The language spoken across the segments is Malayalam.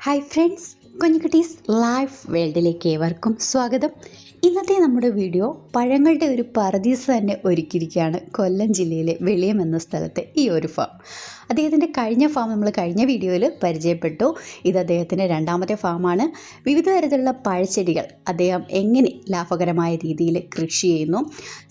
ഹായ് ഫ്രണ്ട്സ് കുഞ്ഞുകുട്ടീസ് ലൈഫ് വേൾഡിലേക്ക് ഏവർക്കും സ്വാഗതം. ഇന്നത്തെ നമ്മുടെ വീഡിയോ പഴങ്ങളുടെ ഒരു പറദീസ് തന്നെ ഒരുക്കിയിരിക്കുകയാണ് കൊല്ലം ജില്ലയിലെ വെളിയം എന്ന സ്ഥലത്തെ ഈ ഒരു ഫാം അദ്ദേഹത്തിന്റെ കഴിഞ്ഞ ഫാം നമ്മൾ കഴിഞ്ഞ വീഡിയോയിൽ പരിചയപ്പെട്ടു. ഇത് അദ്ദേഹത്തിന്റെ രണ്ടാമത്തെ ഫാമാണ് വിവിധ തരത്തിലുള്ള പഴച്ചെടികൾ അദ്ദേഹം എങ്ങനെ ലാഭകരമായ രീതിയിൽ കൃഷി ചെയ്യുന്നു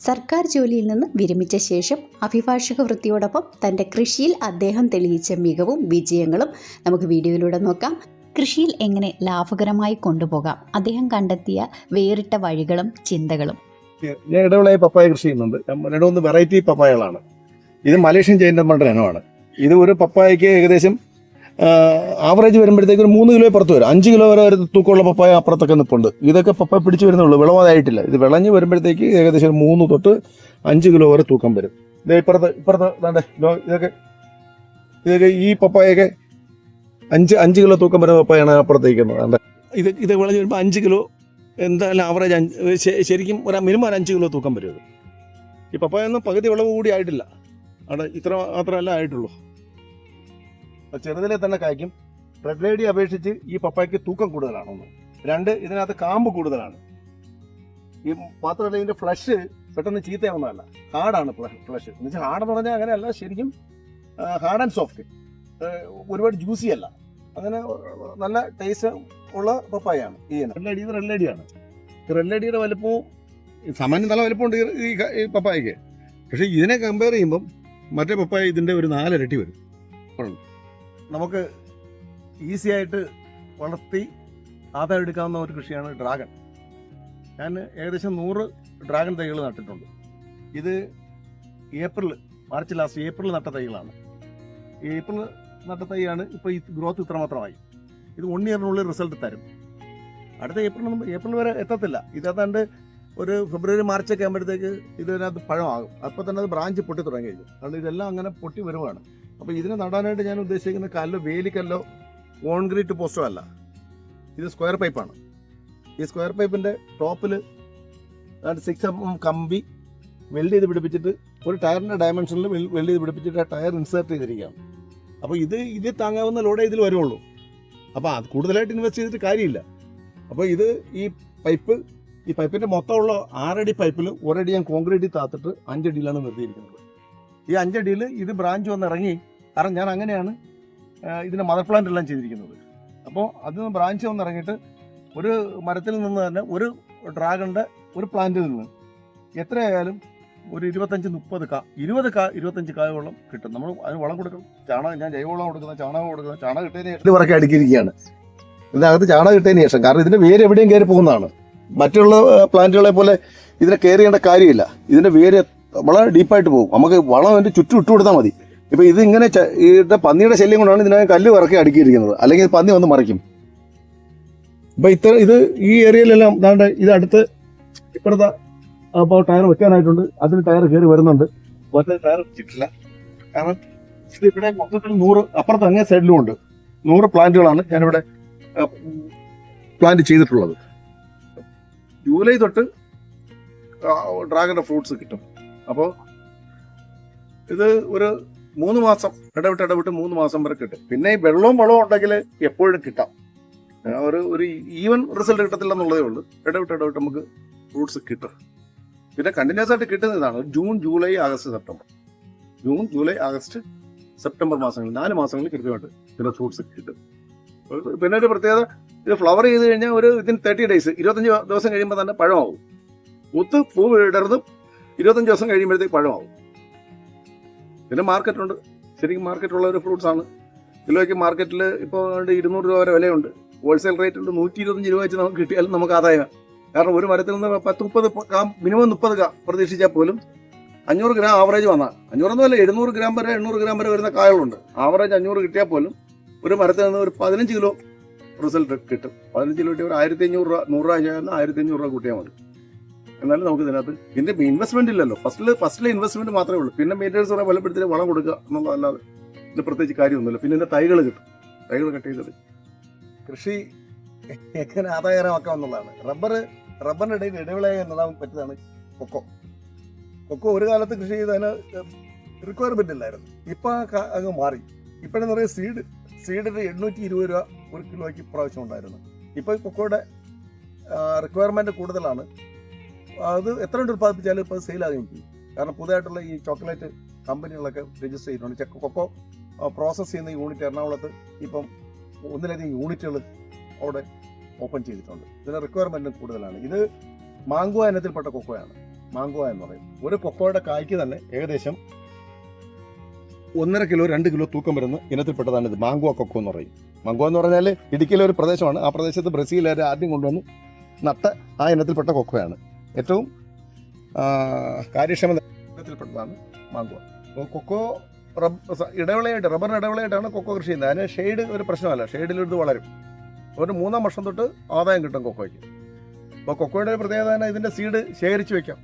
സർക്കാർ ജോലിയിൽ നിന്ന് വിരമിച്ച ശേഷം അഭിഭാഷക വൃത്തിയോടൊപ്പം തന്റെ കൃഷിയിൽ അദ്ദേഹം തെളിയിച്ച മികവും വിജയങ്ങളും നമുക്ക് വീഡിയോയിലൂടെ നോക്കാം. കൃഷിയിൽ എങ്ങനെ ലാഭകരമായി കൊണ്ടുപോകാം? അദ്ദേഹം കണ്ടെത്തിയ വേറിട്ട വഴികളും ചിന്തകളും. ഞാൻ ഇടവിളായി പപ്പായ കൃഷി ചെയ്യുന്നുണ്ട്. രണ്ട് മൂന്ന് വെറൈറ്റി പപ്പായകളാണ്. ഇത് മലേഷ്യൻ ചെയിന്റെ പറഞ്ഞ ഇനമാണ്. ഇത് ഒരു പപ്പായക്ക് ഏകദേശം ആവറേജ് വരുമ്പോഴത്തേക്ക് ഒരു മൂന്ന് കിലോ പുറത്ത് വരും. അഞ്ച് കിലോ വരെ ഒരു തൂക്കമുള്ള പപ്പായ അപ്പുറത്തൊക്കെ നിൽപ്പുണ്ട് ഇതൊക്കെ പപ്പായ പിടിച്ചു വരുന്നുള്ളൂ. വിളവാതായിട്ടില്ല. ഇത് വിളഞ്ഞ് വരുമ്പോഴത്തേക്ക് ഏകദേശം മൂന്ന് തൊട്ട് അഞ്ച് കിലോ വരെ തൂക്കം വരും. ഇത് ഇപ്പുറത്ത് ഇപ്പുറത്ത് ഇതൊക്കെ ഇതൊക്കെ ഈ പപ്പായൊക്കെ അഞ്ച് അഞ്ച് കിലോ തൂക്കം വരുന്ന പപ്പായാണ് അപ്പുറത്തേക്കുന്നത്. ഇത് ഇത് വിളഞ്ഞ് വരുമ്പോൾ അഞ്ച് കിലോ എന്തായാലും ആവറേജ് അഞ്ച് ശരിക്കും ഒരു മിനിമം ഒരു അഞ്ച് കിലോ തൂക്കം വരും ഈ പപ്പായൊന്നും പകുതി വിളവ് കൂടി ആയിട്ടില്ല. അവിടെ ഇത്ര മാത്രമല്ല ആയിട്ടുള്ളൂ. ചെറുതിലെ തന്നെ കായ്ക്കും. റെഡ് ലേഡി അപേക്ഷിച്ച് ഈ പപ്പായ്ക്ക് തൂക്കം കൂടുതലാണ് ഒന്ന് രണ്ട് ഇതിനകത്ത് കാമ്പ് കൂടുതലാണ്. ഈ മാത്രമല്ല ഇതിന്റെ ഫ്ലഷ് പെട്ടെന്ന് ചീത്തയാവുന്നതല്ല. ഹാർഡാണ് ഫ്ലഷ് എന്ന് വെച്ചാൽ ഹാർഡ് എന്ന് പറഞ്ഞാൽ അങ്ങനെയല്ല ശരിക്കും ഹാർഡ് ആൻഡ് സോഫ്റ്റ് ഒരുപാട് ജ്യൂസി അല്ല. അങ്ങനെ നല്ല ടേസ്റ്റ് ഉള്ള പപ്പായാണ് ഈ റെല്ലടി ഇത് റെല്ലടിയാണ് റെഡ് വലുപ്പവും സാമാന്യം നല്ല വലുപ്പമുണ്ട് ഈ- ഈ പപ്പായക്ക്. പക്ഷേ ഇതിനെ കമ്പയർ ചെയ്യുമ്പം മറ്റേ പപ്പായ ഇതിന്റെ ഒരു നാലിരട്ടി വരും. നമുക്ക് ഈസി ആയിട്ട് വളർത്തി ആദായം എടുക്കാവുന്ന ഒരു കൃഷിയാണ് ഡ്രാഗൺ ഞാൻ ഏകദേശം നൂറ് ഡ്രാഗൺ തൈകൾ നട്ടിട്ടുണ്ട്. ഇത് ഏപ്രിൽ മാർച്ച് ലാസ്റ്റ് ഏപ്രിൽ നട്ട തൈകളാണ്. ഏപ്രിൽ നട്ട തൈയാണ് ഇപ്പോൾ ഈ ഗ്രോത്ത് ഇത്രമാത്രമായി. ഇത് വൺ ഇയറിനുള്ളിൽ റിസൾട്ട് തരും. അടുത്ത ഏപ്രിൽ ഏപ്രിൽ വരെ എത്തത്തില്ല. ഇതേതാണ്ട് ഒരു ഫെബ്രുവരി മാർച്ച് ഒക്കെ ആകുമ്പോഴത്തേക്ക് ഇതിനകത്ത് പഴമാകും. അപ്പോൾ തന്നെ അത് ബ്രാഞ്ച് പൊട്ടി തുടങ്ങി കഴിഞ്ഞു. കാരണം ഇതെല്ലാം അങ്ങനെ പൊട്ടി വരുവാണ്. അപ്പോൾ ഇതിനെ നടാനായിട്ട് ഞാൻ ഉദ്ദേശിക്കുന്ന കല്ലോ വേലിക്കല്ലോ കോൺക്രീറ്റ് പോസ്റ്റോ അല്ല. ഇത് സ്ക്വയർ പൈപ്പാണ് ഈ സ്ക്വയർ പൈപ്പിന്റെ ടോപ്പിൽ സിക്സ് എം കമ്പി വെൽഡ് ചെയ്ത് പിടിപ്പിച്ചിട്ട് ഒരു ടയറിന്റെ ഡയമെൻഷനിൽ വെൽഡ് ചെയ്ത് പിടിപ്പിച്ചിട്ട് ആ ടയർ ഇൻസേർട്ട് ചെയ്തിരിക്കുകയാണ്. അപ്പോൾ ഇത് ഇതിൽ താങ്ങാവുന്ന ലോഡേ ഇതിൽ വരുള്ളൂ അപ്പോൾ അത് കൂടുതലായിട്ട് ഇൻവെസ്റ്റ് ചെയ്തിട്ട് കാര്യമില്ല. അപ്പോൾ ഇത് ഈ പൈപ്പ് ഈ പൈപ്പിന്റെ മൊത്തമുള്ള ആറടി പൈപ്പിൽ ഒരടി ഞാൻ കോൺക്രീറ്റ് താത്തിട്ട് അഞ്ചടിയിലാണ് നിർത്തിയിരിക്കുന്നത് ഈ അഞ്ചടിയിൽ ഇത് ബ്രാഞ്ച് വന്ന് ഇറങ്ങി കാരണം ഞാൻ അങ്ങനെയാണ് ഇതിന്റെ മദർ പ്ലാന്റ് എല്ലാം ചെയ്തിരിക്കുന്നത്. അപ്പോൾ അതിൽ നിന്ന് ബ്രാഞ്ച് വന്ന് ഇറങ്ങിയിട്ട് ഒരു മരത്തിൽ നിന്ന് തന്നെ ഒരു ഡ്രാഗണിന്റെ ഒരു പ്ലാന്റിൽ നിന്ന് എത്രയായാലും ഒരു ഇരുപത്തഞ്ച് മുപ്പത് കാ ഇരുപത് കാ ഇരുപത്തഞ്ച് കായോളം കിട്ടും. നമ്മൾ അതിന് വളം കൊടുക്കണം ചാണകം ഞാൻ ജൈവവളം കൊടുക്കുന്ന ചാണകം കൊടുക്കുന്ന ചാണകം കിട്ടിയതിന് ശേഷം പറക്കി അടുക്കിയിരിക്കുകയാണ്. ഇതിനകത്ത് ചാണകം കിട്ടിയതിന് ശേഷം കാരണം ഇതിന്റെ വേര് എവിടെയും കയറി പോകുന്നതാണ്. മറ്റുള്ള പ്ലാന്റുകളെ പോലെ ഇതിനെ കയറി ചെയ്യേണ്ട കാര്യമില്ല. ഇതിന്റെ വേര് വളരെ ഡീപ്പായിട്ട് പോകും. നമുക്ക് വളം അതിന്റെ ചുറ്റും ഇട്ട് കൊടുത്താൽ മതി. ഇപ്പൊ ഇത് ഇങ്ങനെ ഇതിന്റെ പന്നിയുടെ ശല്യം കൊണ്ടാണ് ഇതിനെ കല്ല് ഇറക്കി അടുക്കിയിരിക്കുന്നത്. അല്ലെങ്കിൽ പന്നി വന്ന് മറിക്കും. അപ്പൊ ഇത്ര ഇത് ഈ ഏരിയയിലെല്ലാം ദാണ്ട് ഇത് അടുത്ത് ഇപ്പുറത്തെ അപ്പോൾ ടയർ വെക്കാനായിട്ടുണ്ട്. അതിൽ ടയർ കയറി വരുന്നുണ്ട്. മറ്റേ ടയർ വെച്ചിട്ടില്ല. കാരണം ഇവിടെ മൊത്തത്തിൽ നൂറ് അപ്പുറത്ത് അങ്ങേ സൈഡിലും ഉണ്ട്. നൂറ് പ്ലാന്റുകളാണ് ഞാനിവിടെ പ്ലാന്റ് ചെയ്തിട്ടുള്ളത്. ജൂലൈ തൊട്ട് ഡ്രാഗന്റെ ഫ്രൂട്ട്സ് കിട്ടും. അപ്പോൾ ഇത് ഒരു മൂന്ന് മാസം ഇടവിട്ട് ഇടവിട്ട് മൂന്ന് മാസം വരെ കിട്ടും. പിന്നെ ഈ വെള്ളവും വളവും ഉണ്ടെങ്കിൽ എപ്പോഴും കിട്ടാം. ഒരു ഒരു ഈവൻ റിസൾട്ട് കിട്ടത്തില്ല എന്നുള്ളതേ ഉള്ളൂ. ഇടവിട്ട് ഇടവിട്ട് നമുക്ക് ഫ്രൂട്ട്സ് കിട്ടും. പിന്നെ കണ്ടിന്യൂസ് ആയിട്ട് കിട്ടുന്നതാണ് June July August September. June July August September മാസങ്ങളിൽ നാല് മാസങ്ങളിൽ കൃത്യമായിട്ട് ഇതിന്റെ ഫ്രൂട്ട്സ് കിട്ടും. പിന്നെ ഒരു പ്രത്യേകത ഇത് ഫ്ലവർ ചെയ്ത് കഴിഞ്ഞാൽ ഒരു ഇതിന് തേർട്ടി ഡേയ്സ് ഇരുപത്തഞ്ച് ദിവസം കഴിയുമ്പോൾ തന്നെ പഴമാവും. മുത്ത് പൂ ഇടർന്ന് ഇരുപത്തഞ്ച് ദിവസം കഴിയുമ്പോഴത്തേക്ക് പഴമാവും. പിന്നെ മാർക്കറ്റുണ്ട് ശരിക്കും മാർക്കറ്റുള്ള ഒരു ഫ്രൂട്ട്സ് ആണ്. കിലോയ്ക്ക് മാർക്കറ്റിൽ ഇപ്പോൾ ഇരുന്നൂറ് രൂപ വരെ വിലയുണ്ട്. ഹോൾസെയിൽ റേറ്റ് ഉണ്ട്. നൂറ്റി ഇരുപത്തഞ്ച് രൂപ വെച്ച് നമുക്ക് കിട്ടിയാലും നമുക്ക് ആദായം കാരണം ഒരു മരത്തിൽ നിന്ന് പത്ത് മുപ്പത് ഗ്രാം മിനിമം മുപ്പത് ഗ്രാം പ്രതീക്ഷിച്ചാൽ പോലും അഞ്ഞൂറ് ഗ്രാം ആവറേജ് വന്നാൽ അഞ്ഞൂറൊന്നുമല്ല എഴുന്നൂറ് ഗ്രാം വരെ എണ്ണൂറ് ഗ്രാം വരെ വരുന്ന കായകളുണ്ട്. ആവറേജ് അഞ്ഞൂറ് കിട്ടിയാൽ പോലും ഒരു മരത്തിൽ നിന്ന് ഒരു പതിനഞ്ച് കിലോ റിസൾട്ട് കിട്ടും. പതിനഞ്ച് കിലോ കിട്ടിയ ഒരു ആയിരത്തി അഞ്ഞൂറ് രൂപ നൂറ് രൂപ ചെയ്യുന്ന ആയിരത്തി അഞ്ഞൂറ് രൂപ കൂട്ടിയാൽ മതി. എന്നാലും നമുക്ക് ഇതിനകത്ത് ഇതിന്റെ ഇൻവെസ്റ്റ്മെന്റ് ഇല്ലല്ലോ. ഫസ്റ്റിൽ ഫസ്റ്റിലെ ഇൻവെസ്റ്റ്മെന്റ് മാത്രമേ ഉള്ളൂ. പിന്നെ മെയിന്റേഴ്സ് കുറെ വലപ്പെടുത്തി വളം കൊടുക്കുക എന്നുള്ളതല്ലാതെ ഇതിന് പ്രത്യേകിച്ച് കാര്യമൊന്നുമില്ല. പിന്നെ ഇതിന്റെ തൈകൾ കിട്ടും. തൈകൾ കട്ട് ചെയ്തത് കൃഷി എങ്ങനെ ആദായകരമാക്കാം എന്നുള്ളതാണ്. റബ്ബർ റബ്ബറിന്റെ ഇടയിൽ ഇടവിളയായി എന്നതാണ് പറ്റിയതാണ് കൊക്കോ. കൊക്കോ ഒരു കാലത്ത് കൃഷി ചെയ്തതിന് റിക്വയർമെന്റ് ഇല്ലായിരുന്നു. ഇപ്പൊ അങ്ങ് മാറി. ഇപ്പോഴെന്ന് പറയുന്നത് സീഡ് സീഡിന് എണ്ണൂറ്റി ഇരുപത് രൂപ ഒരു കിലോയ്ക്ക് ഇപ്രാവശ്യം ഉണ്ടായിരുന്നു. ഇപ്പൊ കൊക്കോയുടെ റിക്വയർമെന്റ് കൂടുതലാണ്. അത് എത്ര ഉണ്ട് ഉത്പാദിപ്പിച്ചാലും സെയിലാകുകയും ചെയ്യും. കാരണം പുതുതായിട്ടുള്ള ഈ ചോക്ലേറ്റ് കമ്പനികളൊക്കെ രജിസ്റ്റർ ചെയ്തിട്ടുണ്ട്. കൊക്കോ പ്രോസസ് ചെയ്യുന്ന യൂണിറ്റ് എറണാകുളത്ത് ഇപ്പം ഒന്നിലധികം യൂണിറ്റുകൾ അവിടെ ഓപ്പൺ ചെയ്തിട്ടുണ്ട്. ഇതിന് റിക്വയർമെന്റ് കൂടുതലാണ്. ഇത് മാങ്കോ ഇനത്തിൽപ്പെട്ട കൊക്കോയാണ്. മാങ്കോ എന്ന് പറയും. ഒരു കൊക്കോയുടെ കായ്ക്ക് തന്നെ ഏകദേശം ഒന്നര കിലോ രണ്ട് കിലോ തൂക്കം വരുന്ന ഇനത്തിൽപ്പെട്ടതാണ് ഇത്. മാങ്കോ കൊക്കോ എന്ന് പറയും. മാങ്കോ എന്ന് പറഞ്ഞാൽ ഇടുക്കിയിലെ ഒരു പ്രദേശമാണ്. ആ പ്രദേശത്ത് ബ്രസീലുകാർ ആദ്യം കൊണ്ടുവന്ന് നട്ട ആ ഇനത്തിൽപ്പെട്ട കൊക്കോയാണ്. ഏറ്റവും കാര്യക്ഷമത ഇനത്തിൽപ്പെട്ടതാണ് മാങ്കോ. അപ്പോൾ കൊക്കോ റബ്ബ് ഇടവിളയായിട്ട് റബ്ബറിന് ഇടവിളയായിട്ടാണ് കൊക്കോ കൃഷി ചെയ്യുന്നത്. അതിന് ഷെയ്ഡ് ഒരു പ്രശ്നമല്ല. ഷെയ്ഡിൽ വളരും. ഒരു മൂന്നാം വർഷം തൊട്ട് ആദായം കിട്ടും കൊക്കോയ്ക്ക്. അപ്പോൾ കൊക്കോയുടെ ഒരു പ്രത്യേകത തന്നെ ഇതിന്റെ സീഡ് ശേഖരിച്ച് വെക്കാം.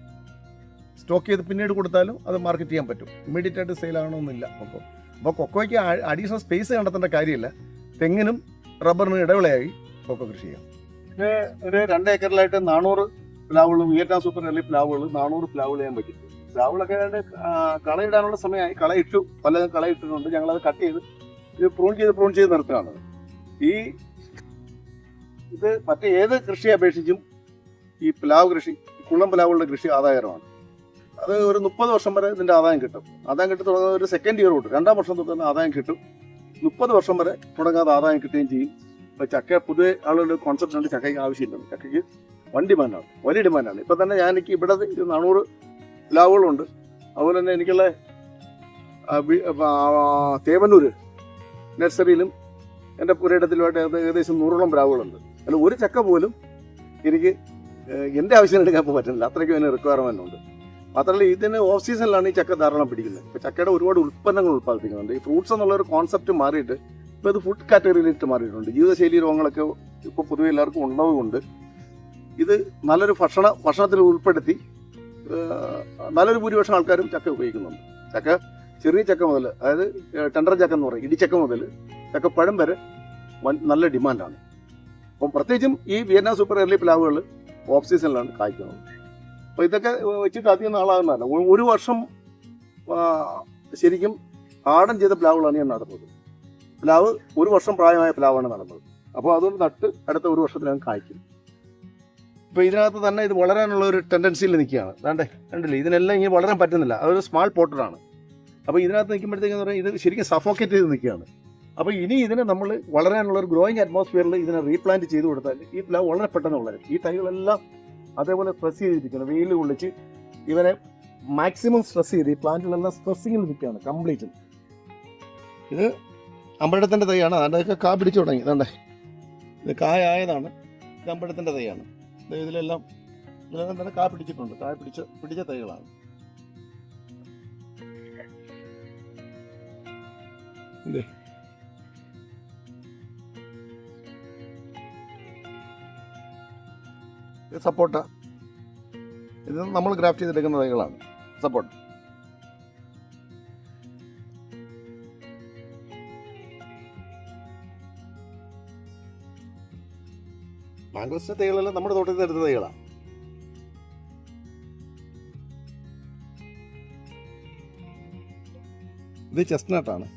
സ്റ്റോക്ക് ചെയ്ത് പിന്നീട് കൊടുത്താലും അത് മാർക്കറ്റ് ചെയ്യാൻ പറ്റും. ഇമ്മീഡിയറ്റ് ആയിട്ട് സെയിൽ ആകണമെന്നില്ല കൊക്കോ അപ്പോൾ കൊക്കോയ്ക്ക് അഡീഷണൽ സ്പേസ് കണ്ടെത്തേണ്ട കാര്യമില്ല. തെങ്ങിനും റബ്ബറിനും ഇടവിളയായി കൊക്കോ കൃഷി ചെയ്യാം. ഒരു രണ്ട് ഏക്കറിലായിട്ട് നാനൂറ് പ്ലാവുകളും വിയറ്റ്നാം സൂപ്പർ അല്ലെങ്കിൽ പ്ലാവുകൾ നാനൂറ് പ്ലാവുകൾ ചെയ്യാൻ പറ്റും. പ്ലാവുകളൊക്കെ കളയിടാനുള്ള സമയമായി. കളയിട്ടു പലതും കളയിട്ടിട്ടുണ്ട് ഞങ്ങളത് കട്ട് ചെയ്ത് ഇത് പ്രൂൺ ചെയ്ത് പ്രൂൺ ചെയ്ത് നിർത്തുകയാണ്. ഈ ഇത് മറ്റേ ഏത് കൃഷിയെ അപേക്ഷിച്ചും ഈ പ്ലാവ് കൃഷി കുളം പ്ലാവുകളുടെ കൃഷി ആദായകരമാണ്. അത് ഒരു മുപ്പത് വർഷം വരെ ഇതിന്റെ ആദായം കിട്ടും. ആദായം കിട്ടി തുടങ്ങുന്ന ഒരു സെക്കൻഡ് ഇയർ തൊട്ട് രണ്ടാം വർഷം തൊട്ട് തന്നെ ആദായം കിട്ടും. മുപ്പത് വർഷം വരെ തുടങ്ങാതെ ആദായം കിട്ടുകയും ചെയ്യും. ഇപ്പൊ ചക്ക പുതിയ ആളുകളുടെ കോൺസെപ്റ്റ് ഉണ്ട് ചക്കയ്ക്ക് ആവശ്യമില്ല. ചക്കയ്ക്ക് വൺ ഡിമാൻഡാണ് വലിയ ഡിമാൻഡാണ് ഇപ്പൊ തന്നെ ഞാൻ എനിക്ക് ഇവിടെ നാനൂറ് ലാവുകളുണ്ട് അതുപോലെ തന്നെ എനിക്കുള്ള തേവന്നൂർ നഴ്സറിയിലും എന്റെ പുരയിടത്തിലുമായിട്ട് ഏക- ഏകദേശം നൂറോളം പ്ലാവുകളുണ്ട്. അതിൽ ഒരു ചക്ക പോലും എനിക്ക് എന്റെ ആവശ്യത്തിന് എടുക്കാൻ പറ്റുന്നില്ല. അത്രയ്ക്കും അതിന് റിക്വയർമെന്റ് ഉണ്ട്. മാത്രമല്ല ഇതിന് ഓഫ് സീസണിലാണ് ഈ ചക്ക ധാരാളം പിടിക്കുന്നത്. ഇപ്പോൾ ചക്കയുടെ ഒരുപാട് ഉൽപ്പന്നങ്ങൾ ഉൽപ്പാദിപ്പിക്കുന്നുണ്ട്. ഈ ഫ്രൂട്ട്സ് എന്നുള്ള ഒരു കോൺസെപ്റ്റ് മാറിയിട്ട് ഇപ്പോൾ ഇത് ഫുഡ് കാറ്റഗറിയിലിട്ട് മാറിയിട്ടുണ്ട്. ജീവിതശൈലി രോഗങ്ങളൊക്കെ ഇപ്പോൾ പൊതുവെ എല്ലാവർക്കും ഉണ്ടാവുകൊണ്ട് ഇത് നല്ലൊരു ഭക്ഷണ ഭക്ഷണത്തിൽ ഉൾപ്പെടുത്തി നല്ലൊരു ഭൂരിപക്ഷം ആൾക്കാരും ചക്ക ഉപയോഗിക്കുന്നുണ്ട്. ചക്ക ചെറിയ ചക്ക മുതൽ അതായത് ടെൻഡർ ചക്ക എന്ന് പറയും. ഇടിച്ചക്ക മുതൽ ചക്കപ്പഴം വരെ നല്ല ഡിമാൻഡാണ് അപ്പം പ്രത്യേകിച്ചും ഈ വിയറ്റ്നാം സൂപ്പർ എർലി പ്ലാവുകൾ ഓഫ് സീസണിലാണ് കായ്ക്കുന്നത്. അപ്പോൾ ഇതൊക്കെ വെച്ചിട്ട് അധികം നാളാകുന്നതല്ല. ഒരു വർഷം ശരിക്കും ആടം ചെയ്ത പ്ലാവുകളാണ് ഞാൻ നടന്നത് പ്ലാവ് ഒരു വർഷം പ്രായമായ പ്ലാവാണ് നടന്നത്. അപ്പോൾ അതുകൊണ്ട് നട്ട് അടുത്ത ഒരു വർഷത്തിനകം കായ്ക്കും. ഇപ്പോൾ ഇതിനകത്ത് തന്നെ ഇത് വളരാനുള്ള ഒരു ടെൻഡൻസിയിൽ നിൽക്കുകയാണ്. അതാണ്ടേ കണ്ടില്ലേ? ഇതിനെല്ലാം ഇങ്ങനെ വളരാൻ പറ്റുന്നില്ല. അതൊരു സ്മാൾ പോട്ടറാണ് അപ്പോൾ ഇതിനകത്ത് നിൽക്കുമ്പോഴത്തേക്കെന്ന് പറഞ്ഞാൽ ഇത് ശരിക്കും സഫോക്കേറ്റ് ചെയ്ത് നിൽക്കുകയാണ്. അപ്പോൾ ഇനി ഇതിനെ നമ്മൾ വളരാനുള്ള ഒരു ഗ്രോയിങ് അറ്റ്മോസ്ഫിയറിൽ ഇതിനെ റീപ്ലാന്റ് ചെയ്ത് കൊടുത്താൽ ഈ പ്ലാവ് വളരെ പെട്ടെന്ന് വളരും. ഈ തൈകളെല്ലാം അതേപോലെ സ്ട്രെസ് ചെയ്തിരിക്കണം വെയിൽ കൊള്ളിച്ച് ഇവനെ മാക്സിമം സ്ട്രെസ് ചെയ്ത് ഈ പ്ലാന്റുകളെല്ലാം സ്ട്രെസ്സിങ്ങിൽ നിൽക്കുകയാണ് കംപ്ലീറ്റ് ഇത് അമ്പഴത്തിന്റെ തൈയാണ്. അതൊക്കെ കാ പിടിച്ചു തുടങ്ങി. ഇതണ്ടേ. ഇത് കായായതാണ്. ഇത് അമ്പഴത്തിന്റെ തൈയാണ്. ഇത് ഇതിലെല്ലാം ഇതിലെല്ലാം തന്നെ കാ പിടിച്ചിട്ടുണ്ട്. കായ പിടിച്ച പിടിച്ച തൈകളാണ്. ഇതേ സപ്പോട്ട ഇത് നമ്മൾ ഗ്രാഫ് ചെയ്തെടുക്കുന്ന തൈകളാണ്. സപ്പോർട്ട് മാംഗോസിന്റെ തൈകളെല്ലാം നമ്മുടെ തോട്ടത്തിൽ നിന്ന് എടുത്ത തൈകളാണ് ഇത് ചെസ്റ്റ്നട്ടാണ്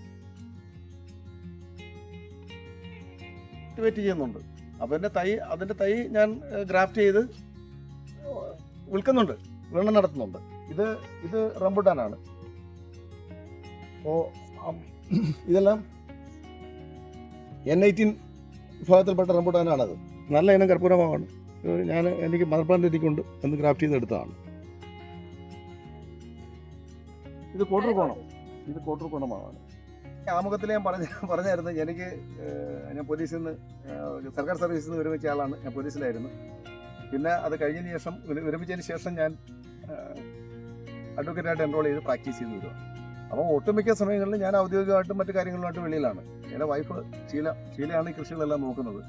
വെയിറ്റ് ചെയ്യുന്നുണ്ട്. അപ്പൊ എന്റെ തൈ അതിന്റെ തൈ ഞാൻ ഗ്രാഫ്റ്റ് ചെയ്ത് വിൽക്കുന്നുണ്ട്. വിപണനം നടത്തുന്നുണ്ട്. ഇത് ഇത് റംബുട്ടാനാണ്. അപ്പോൾ ഇതെല്ലാം എൻ എയ്റ്റീൻ വിഭാഗത്തിൽപ്പെട്ട റംബുട്ടാനാണത്. നല്ല ഇനം കർപ്പൂരമാവാണ്. ഞാൻ എനിക്ക് മദർ പ്ലാന്റ് എനിക്കുണ്ട് എന്ന് ഗ്രാഫ്റ്റ് ചെയ്ത് എടുത്തതാണ്. ഇത് കോട്ടൂർ കോണം. ഇത് കോട്ടൂർ കോണമാണ്. ആമുഖത്തിൽ ഞാൻ പറഞ്ഞ പറഞ്ഞായിരുന്നു എനിക്ക് ഞാൻ പോലീസിൽ നിന്ന് സർക്കാർ സർവീസിൽ നിന്ന് വിരമിച്ച ആളാണ്. ഞാൻ പോലീസിലായിരുന്നു. പിന്നെ അത് കഴിഞ്ഞതിന് ശേഷം വിര- വിരമിച്ചതിന് ശേഷം ഞാൻ അഡ്വക്കേറ്റായിട്ട് എൻറോൾ ചെയ്ത് പ്രാക്ടീസ് ചെയ്ത് വരിക അപ്പോൾ ഒട്ടുമിക്ക സമയങ്ങളിൽ ഞാൻ ഔദ്യോഗികമായിട്ടും മറ്റു കാര്യങ്ങളുമായിട്ട് വെളിയിലാണ്. എന്റെ വൈഫ് ശീല ശീലയാണ് ഈ കൃഷികളെല്ലാം നോക്കുന്നത്.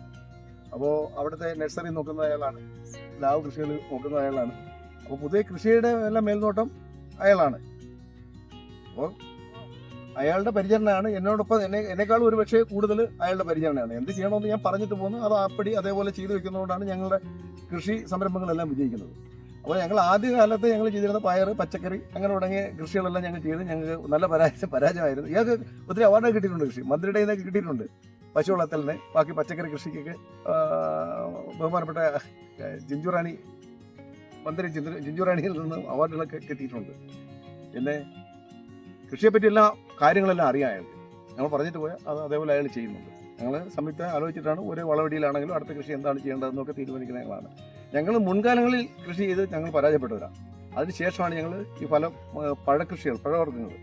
അപ്പോൾ അവിടുത്തെ നഴ്സറി നോക്കുന്ന അയാളാണ്. ലാവ് കൃഷികൾ നോക്കുന്ന അയാളാണ്. അപ്പോൾ പുതിയ കൃഷിയുടെ എല്ലാം മേൽനോട്ടം അയാളാണ്. അപ്പോൾ അയാളുടെ പരിചരണമാണ് എന്നോടൊപ്പം എന്നെ എന്നെക്കാളും ഒരു പക്ഷേ കൂടുതൽ അയാളുടെ പരിചരണമാണ് എന്ത് ചെയ്യണമെന്ന് ഞാൻ പറഞ്ഞിട്ട് പോകുന്നു അത് അപ്പടി അതേപോലെ ചെയ്തു വെക്കുന്നതുകൊണ്ടാണ് ഞങ്ങളുടെ കൃഷി സംരംഭങ്ങളെല്ലാം വിജയിക്കുന്നത്. അപ്പോൾ ഞങ്ങൾ ആദ്യ കാലത്ത് ഞങ്ങൾ ചെയ്തിരുന്ന പയർ പച്ചക്കറി അങ്ങനെ തുടങ്ങിയ കൃഷികളെല്ലാം ഞങ്ങൾ ചെയ്ത് ഞങ്ങൾക്ക് നല്ല പരാജയം പരാജയമായിരുന്നു. ഇയാൾക്ക് ഒത്തിരി അവാർഡ് കിട്ടിയിട്ടുണ്ട് കൃഷി. മന്ത്രിയുടെ ഇതൊക്കെ കിട്ടിയിട്ടുണ്ട്. പശു വളർത്തലിന് ബാക്കി പച്ചക്കറി കൃഷിക്കൊക്കെ ബഹുമാനപ്പെട്ട ജിഞ്ചുറാണി മന്ത്രി ജിഞ്ചു- ജിഞ്ചുറാണിയിൽ നിന്ന് അവാർഡുകളൊക്കെ കിട്ടിയിട്ടുണ്ട്. പിന്നെ കൃഷിയെപ്പറ്റി എല്ലാ കാര്യങ്ങളെല്ലാം അറിയാമായിരുന്നു ഞങ്ങൾ പറഞ്ഞിട്ട് പോയാൽ അത് അതേപോലെ അയാൾ ചെയ്യുന്നുണ്ട്. ഞങ്ങൾ സംയുക്ത ആലോചിച്ചിട്ടാണ് ഒരു വളവടിയിലാണെങ്കിലും അടുത്ത കൃഷി എന്താണ് ചെയ്യേണ്ടതെന്നൊക്കെ തീരുമാനിക്കുന്ന ഞങ്ങളാണ് ഞങ്ങൾ മുൻകാലങ്ങളിൽ കൃഷി ചെയ്ത് ഞങ്ങൾ പരാജയപ്പെട്ടവരാണ് അതിനുശേഷമാണ് ഞങ്ങൾ ഈ ഫല പഴക്കൃഷികൾ പഴവർഗങ്ങൾ.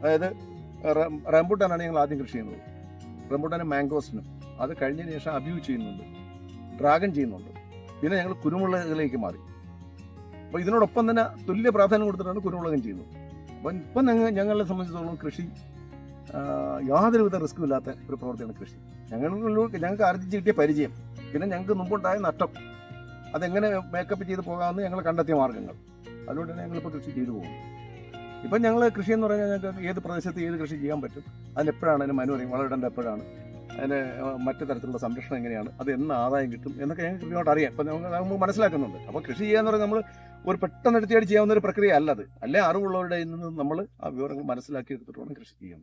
അതായത് റംബൂട്ടാനാണ് ഞങ്ങൾ ആദ്യം കൃഷി ചെയ്യുന്നത്. റംബൂട്ടാനും മാംഗോസിനും. അത് കഴിഞ്ഞതിന് ശേഷം അബ്യൂ ചെയ്യുന്നുണ്ട്. ഡ്രാഗൺ ചെയ്യുന്നുണ്ട്. പിന്നെ ഞങ്ങൾ കുരുമുളകിലേക്ക് മാറി. അപ്പോൾ ഇതിനോടൊപ്പം തന്നെ തുല്യ പ്രാധാന്യം കൊടുത്തിട്ടാണ് കുരുമുളകും ചെയ്യുന്നത്. അപ്പം ഇപ്പം ഞങ്ങൾ ഞങ്ങളെ സംബന്ധിച്ചിടത്തോളം കൃഷി യാതൊരുവിധ റിസ്ക്കും ഇല്ലാത്ത ഒരു പ്രവൃത്തിയാണ് കൃഷി. ഞങ്ങൾക്ക് ഞങ്ങൾക്ക് ആർജിച്ച് കിട്ടിയ പരിചയം പിന്നെ ഞങ്ങൾക്ക് മുമ്പുണ്ടായ നഷ്ടം അതെങ്ങനെ മേക്കപ്പ് ചെയ്ത് പോകാമെന്ന് ഞങ്ങൾ കണ്ടെത്തിയ മാർഗങ്ങൾ അതുകൊണ്ട് തന്നെ ഞങ്ങളിപ്പോൾ കൃഷി ചെയ്തു പോകും ഇപ്പം ഞങ്ങൾ കൃഷി എന്ന് പറഞ്ഞാൽ ഞങ്ങൾക്ക് ഏത് പ്രദേശത്ത് ഏത് കൃഷി ചെയ്യാൻ പറ്റും അതിനെപ്പോഴാണ് അതിന് മനോരം വളമിടേണ്ട എപ്പോഴാണ് അതിന് മറ്റു തരത്തിലുള്ള സംരക്ഷണം എങ്ങനെയാണ് അത് എന്ന് ആദായം കിട്ടും എന്നൊക്കെ ഞങ്ങൾക്ക് കൃത്യമായിട്ട് അറിയാം. അപ്പം നമ്മൾ മനസ്സിലാക്കുന്നുണ്ട്. അപ്പോൾ കൃഷി ചെയ്യാന്ന് പറഞ്ഞാൽ നമ്മൾ ഒരു പെട്ടെന്ന് എടുത്തിയായിട്ട് ചെയ്യാവുന്ന ഒരു പ്രക്രിയ അല്ലത് അല്ലെ അറിവുള്ളവരുടെ നിന്ന് നമ്മൾ ആ വിവരങ്ങൾ മനസ്സിലാക്കി എടുത്തിട്ട് വേണം കൃഷി ചെയ്യാൻ.